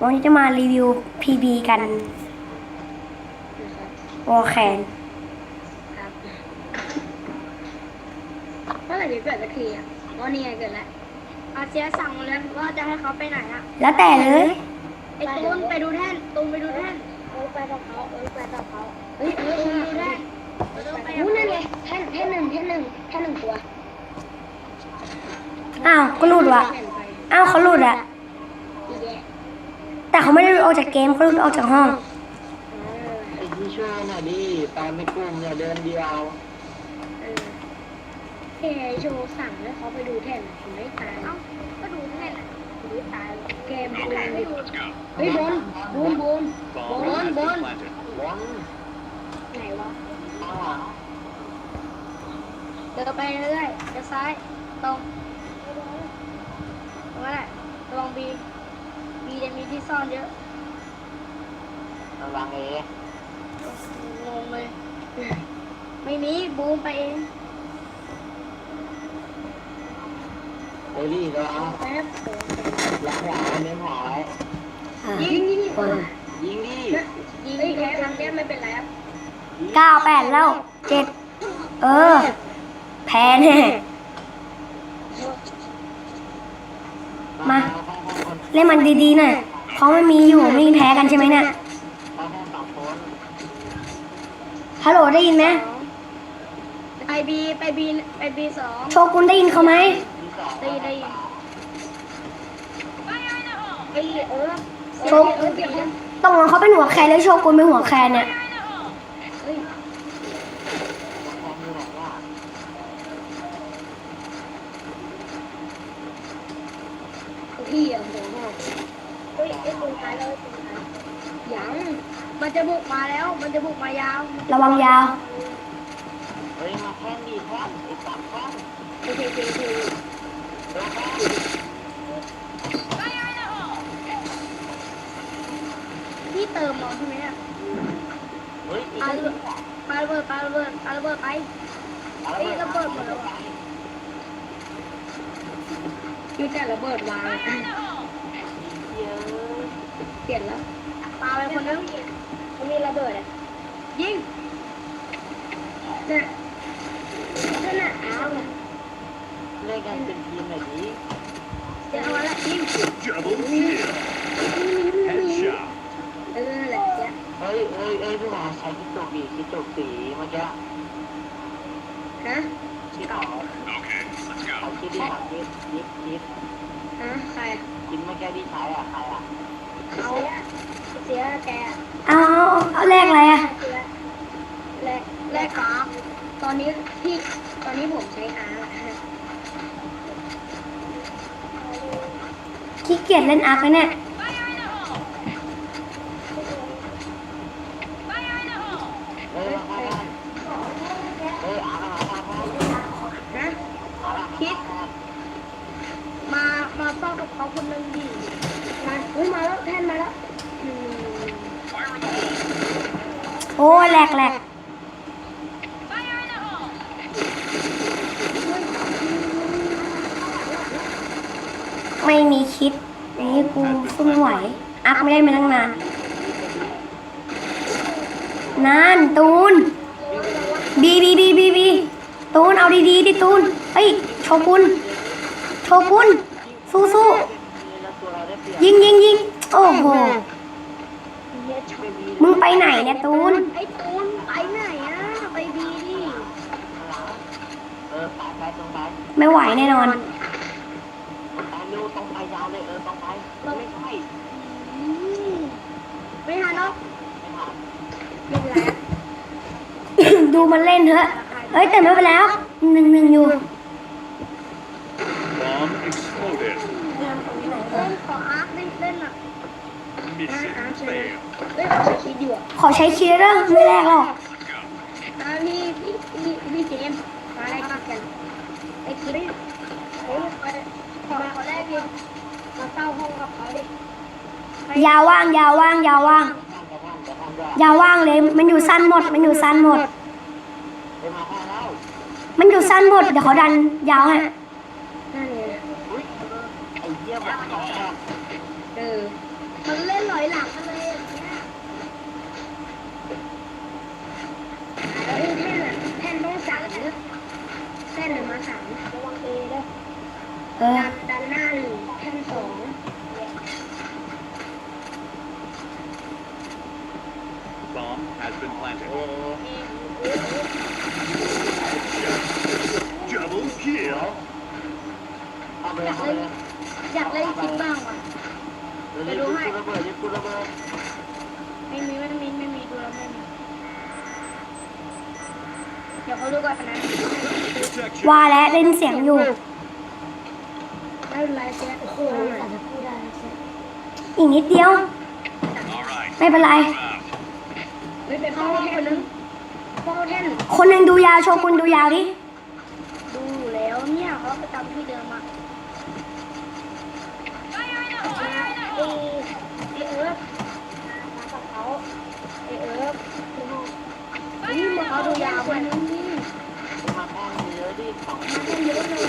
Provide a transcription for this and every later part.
วันนี้จะมารีวิว PB กันนะครับวอลแคนครับเมื่อไหร่จะเกิดสักทีอะอ๋อนี่ไงเกิดแล้วอาเซียสั่งมาแล้วว่าจะให้เขาไปไหนอะแล้วแต่เลยไอ้ตูนไปดูแท่นตูนไปดูแท่นเออไปกับเขาเออไปกับเขาเฮ้ยเออตูเอนอดูเอแท่อนเราต้องไปอู้นั่นไงแท่นแท่นหนึ่งแท่นหนึ่งแท่นหนึ่งตัว อ้าวก็หลุดว่ะแท่นไปอ้าวเขาหลุดอะอีแยะ แต่เขาไม่ได้หลุดออกจากเกมเขาหลุดออกจากห้องเออไอ้ที่ช่วยหน่อยดิตามไม่กลุ่มเนี่ยเดินเดียวเออแค่โชว์สั่งให้เขาไปดูแท่นน่ะถึงไม่ตายเอ้าก็ดูแท่นอะหรือตายหรอกเกมแท่ดูนไหนไม่ดูเฮ้ยบอลบอลบอลบอลบอลวันไหนวะข้างหลังเดินไปเรื่อยๆจะซ้ายตรงตรงนั้นแหละระวังบีบีจะมีที่ ซ่อนเยอะระวังเองงงเลย ไม่มีบูมไปเองเฮ้ยดิระวังแป๊บเดี๋ยวหลังหลังเน้นหายอ่ายิงยิงเออยิงดิยิงแค่ครั้งเดียวไม่เป็นไรครับเก้าแปดแล้วเจ็ดเออ แพ้แน่มา เล่นมันดีๆหน่อย เพราะมันมีอยู่ไม่มีแพ้กันใช่ไหมเนี่ยเข้าห้องสองคนฮัลโหลได้ยินไหมไปบีไปบีไปบีสองโชกุนได้ยินเขาไหมที่สองได้ได้ไอ้เออโชกเออเดี๋ยวนะต้องลองเขาเป็นหัวแคนแล้วโชกุนเป็นหัวแคนเนี่ยเฮ้ยพร้อมมือบอกว่าพี่อะโหมากเฮ้ ยไอ้คนท้ายแล้วไอ้คนท้ายยังมันจะบุกมาแล้ว มันจะบุกมายาวระวังยาวเฮ้ยมาแท่นดิแท่นไอ้สามแท่นโอเคโอเคโอเคเร็วแท่นพี่เติมมองใช่ไหมเนี่ยเฮ้ยอีกปานิระดเบิดปาระเบิดปาระเบิดปาระเบิดไปอะไรเอ้ยระเบิดหมดแล้วอะอยู่แต่ระเบิดวางเยอะ เปลี่ยนแล้วปาไปคนนึงมันมีระเบิดอะยิงน่ะนั่นน่ะอ้าวน่ะเล่นกันเป็นทีมหน่อยดิเดี๋ยวเอามาละยิง Double kill. Headshot. เออนั่นแหละเจ๊ยเฮ้ยเฮ้ยเฮ้ยพี่หมาใช้กระจกดิกระจกสีเมื่อกี้ฮะที่เขา Okay, let's เขา go. คิดดิเขาคิดคิดคิดฮะใครอะคิดเมื่อกี้ที่ใช้อะใครอะ เอาเสียแกเอาเอาเอาแรกอะไรอะเสียแลกแลกครับ ตอนนี้พี่ตอนนี้ผมใช้อาร์ละฮะขี้เกียจเล่นอาร์คเนี่ย เฮ้ยมาเข้าบ้านเฮ้ยอาร์อาร์อาร์อาร์ ฮะ คิด มามาเฝ้ากับเขาคนนึงดิ มาอุ้ยมาแล้วแท่นมาแล้วอืม โอ้แหลกแหลกไม่มีคิดอันนี้กูสู้ไม่ไหว อักไม่ได้มาตั้งนานนานตูน บีบีบีบีบีตูนเอาดีๆดิตูนเฮ้ยโชกุนโชกุนสู้สู้ยิงยิงยิงโอ้โห มึงไปไหนเนี่ยตูน ไอ้ตูนไปไหนอะไปบีดิเออไปไปตรงไปไม่ไหวแน่นอน ไปเร็วตรงไปยาวเลยเออตรงไปไม่ใช่อืมไม่ทันเนาะไม่ผ่านไม่เป็นไรอะดูมันเล่นเถอะเฮ้ยแต่ไม่เป็นไรแล้วหนึ่งหนึ่งอยู่ Bomb exploded. เล่นขออาร์คเล่นเล่นอะ Mission failed. เฮ้ยขอใช้ชีดดีกว่าขอใช้คีย์เด้อไม่แรกหรอก Let's go. อ่าพี่พี่พี่พี่เจมส์มาแรกกันไอ้คิดเฮ้ยไปขอขอแรกดิมาเข้าห้องกับเขาดิยาวว่างยาวว่างยาวว่างท่านจะท่านจะท่านด้วยยาวว่างเลย มันอยู่สั้นหมด มันอยู่สั้นหมดไปมาแค่แล้วมันอยู่สั้นหมด เดี๋ยวเขาดันยาวให้นั่น มันเล่นลอยหลังอะไรอย่างเงี้ยแผ่นแท่นต้องสั่งเส้นหรือมาสั่งระวังเอด้วยดันดันหน้าหรือแผ่นสอง เดี๋ยวยิงกูระเบิดยิงกูระเบิดไม่มีไม่มีไม่มีดูแล้วไม่มีเดี๋ยวเขาดูก่อนนะ Protection. ว่าแล้วเล่นเสียงอยู่ไม่เป็นไรเจ๊โอ้โหอีกนิดเดียว All right. ไม่เป็นไร Move out. ไม่เป็นพ่อคนนึงพ่อแท่นคนหนึ่งดูยาวโชกุนดูยาวดิดูอยู่แล้วเนี่ยเขาประจำที่เดิมอะ เอเอเอิร์ฟมากับเขาเอเอิร์ฟนี่มาเขาดูยาวไปนี่มาแป้งเยอะดิสองมาเป็นเยอะเลย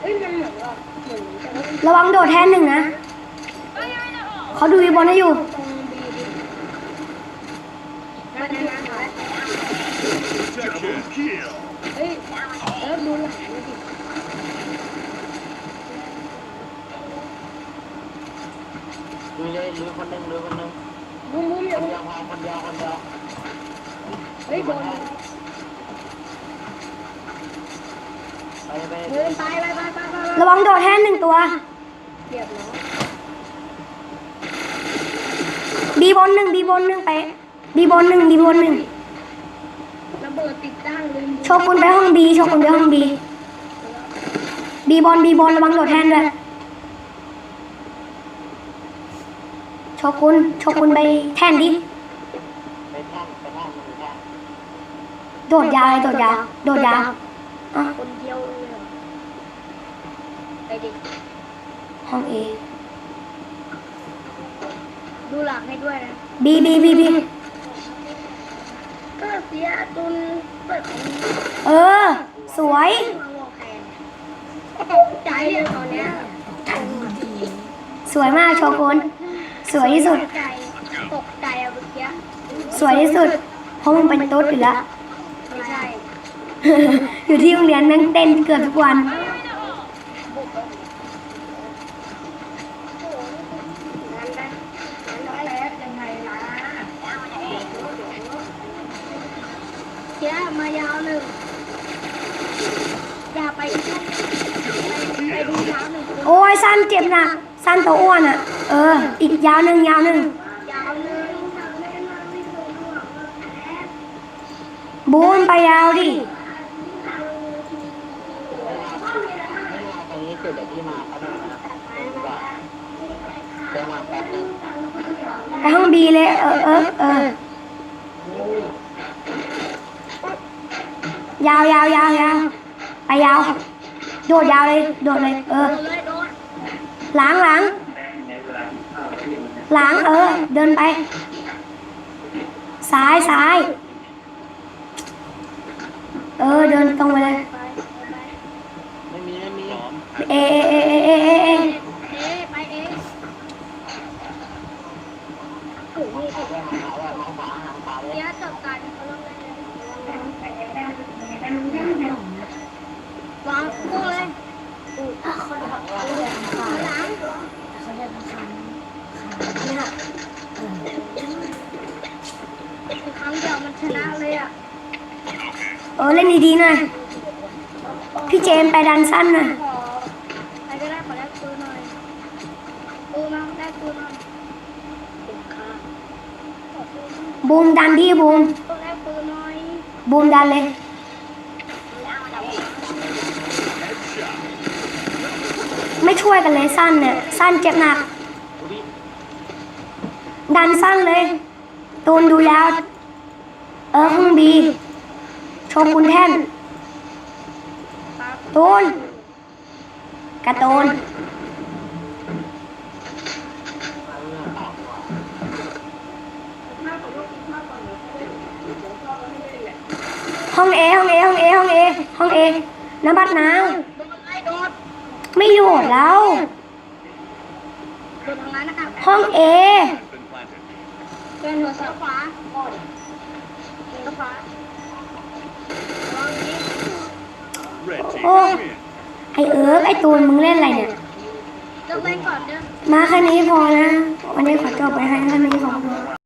เอ้ยมันเหมือนว่าเหมือนจะว่าระวังโดดแทนหนึ่งนะ เขาดูวีบอลให้อยู่ ตรงบีดินั่นนั่นนั่น Double kill. เฮ้ยเออดูหลังดิ ดู เลยดูคนหนึ่งดูคนหนึ่งมุมมุมคอย่านเดียวพอคนเดียวคนเดียวเฮ้ยบอลไปไปเดินไปไปไปไปไประวังโดดแทนหนึ่งตัว เรียบร้อยบีบอลหนึ่งบีบอลหนึ่งไปบีบอลหนึ่งบีบอลหนึ่งระเบิดติดตั้งลืมโชกุนไปห้องบีโชกุนไปห้องบีบีบอลบีบอลระวังโดดแทนด้วย โชกุนโชกุนไปแทนดิ ไปแท่งไปแท่งไปแท่งโดดยาวเลยโดดยาว โดดยาวอะคนเดียวเลยเหรอไปดิ ห้องเอดูหลังให้ด้วยนะ บีบีบีบีก็เสียตุนเปิดของเออ สวยวางวอแคนตกใจเลยตอนเนี้ยสวยมากโชกุน สวยที่สุดตกใจตกใจอะเมื่อกี้สวยที่สุด เพราะมึงเป็นตุ๊ดอยู่แล้ว ไม่ใช่อยู่ที่โรงเรียนแม่งเต้นเกือบทุกวันงั้นนะงั้นแล้วแล้วยังไงล่ะเสียมายาวหนึ่งอย่าไปอีกท่านไปไปดูยาวหนึ่ง โอ้ยสั้นเจ็บหนักสั้นตัวอ้วนอะ เออ อีกยาวหนึ่งยาวหนึ่งยาวหนึ่งทางเล่นมาไม่ลงหรอกบูนไปยาวดิไปห้องบีเลย เออเออเออยาวยาวยาวยาวไปยาว โดดยาวเลย โดดเลย เออลยโดนหลังหลัง หลังเออ เดินไป ซ้ายซ้าย เออ เดินตรงไปเลยไปไปไม่มีไม่มี Bomb เอเอเอเอเอเอเอ๊ะไปเองโอ้โห แย่งหาว่าน้องฝาหางฝาเลย เสียจบกันวางกุ้งเลยหลัง ครั้งเดียวมันชนะเลยอะเออเล่นดีๆหน่อยพี่เจมส์ไปดันสั้นหน่อยขอใครก็ได้ขอแลกปืนหน่อยปืนมาแลกปืนหน่อยปืนค่ะขอปืนหน่อยบูมดันพี่บูมต้องแลกปืนหน่อยบูมดันเลยไม่ช่วยกันเลยสั้นเนี่ยสั้นเจ็บหนัก ดันสั้นเลย ตูนดูยาวเออห้องบีโชกุนแท่น ตูนการะตูนห้องเอห้องเอห้องเอห้องเอห้องเอน้ำบัดนาวโดนไล่โดนไม่โหดแล้วห้องเอ เป็นหัวเสือฟ้าก่อนเสือฟ้าลองนี้ Red team Oh. win. ไอเอิร์กไอตูนมึงเล่นอะไรเนี่ยเเลิกเล่นก่อนเด้อ มาแค่นี้พอนะ วันนี้ขอจบไปให้แค่นี้ขอบคุณ